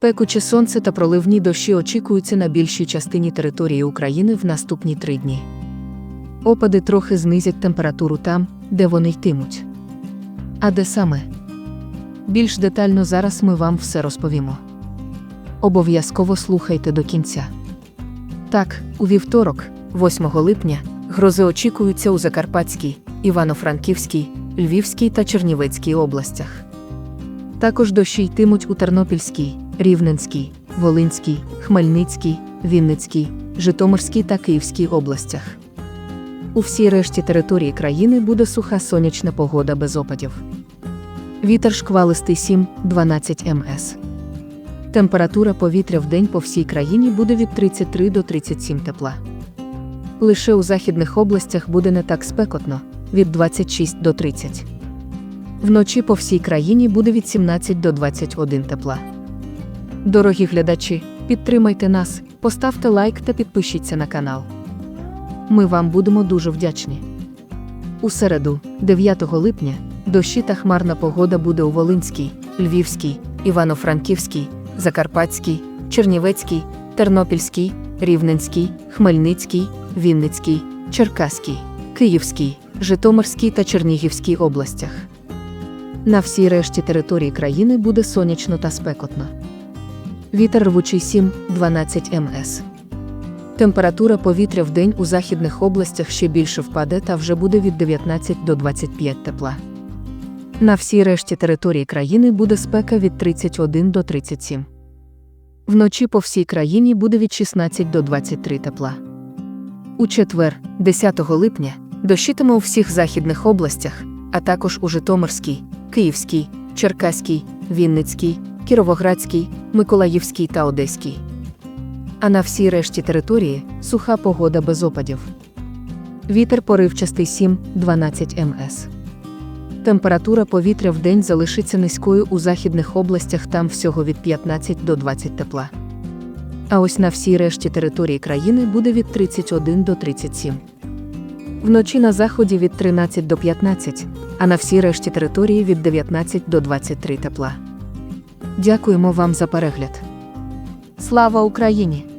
Пекуче сонце та проливні дощі очікуються на більшій частині території України в наступні три дні. Опади трохи знизять температуру там, де вони йтимуть. А де саме? Більш детально зараз ми вам все розповімо. Обов'язково слухайте до кінця. Так, у вівторок, 8 липня, грози очікуються у Закарпатській, Івано-Франківській, Львівській та Чернівецькій областях. Також дощі йтимуть у Тернопільській, Рівненській, Волинській, Хмельницькій, Вінницькій, Житомирській та Київській областях. У всій решті території країни буде суха сонячна погода без опадів. Вітер шквалистий 7-12 МС. Температура повітря в день по всій країні буде від 33 до 37 тепла. Лише у західних областях буде не так спекотно від 26 до 30. Вночі по всій країні буде від 17 до 21 тепла. Дорогі глядачі, підтримайте нас, поставте лайк та підпишіться на канал. Ми вам будемо дуже вдячні. У середу, 9 липня, дощі та хмарна погода буде у Волинській, Львівській, Івано-Франківській, Закарпатській, Чернівецькій, Тернопільській, Рівненській, Хмельницькій, Вінницькій, Черкаській, Київській, Житомирській та Чернігівській областях. На всій решті території країни буде сонячно та спекотно. Вітер рвучий 7-12 МС. Температура повітря в день у західних областях ще більше впаде та вже буде від 19 до 25 тепла. На всій решті території країни буде спека від 31 до 37. Вночі по всій країні буде від 16 до 23 тепла. У четвер, 10 липня, дощитиме у всіх західних областях, а також у Житомирській, Київській, Черкаській, Вінницькій, Кіровоградській, Миколаївській та Одеській. А на всій решті території суха погода без опадів. Вітер поривчастий 7-12 МС. Температура повітря в день залишиться низькою у західних областях там всього від 15 до 20 тепла. А ось на всій решті території країни буде від 31 до 37. Вночі на заході від 13 до 15, а на всій решті території від 19 до 23 тепла. Дякуємо вам за перегляд. Слава Україні!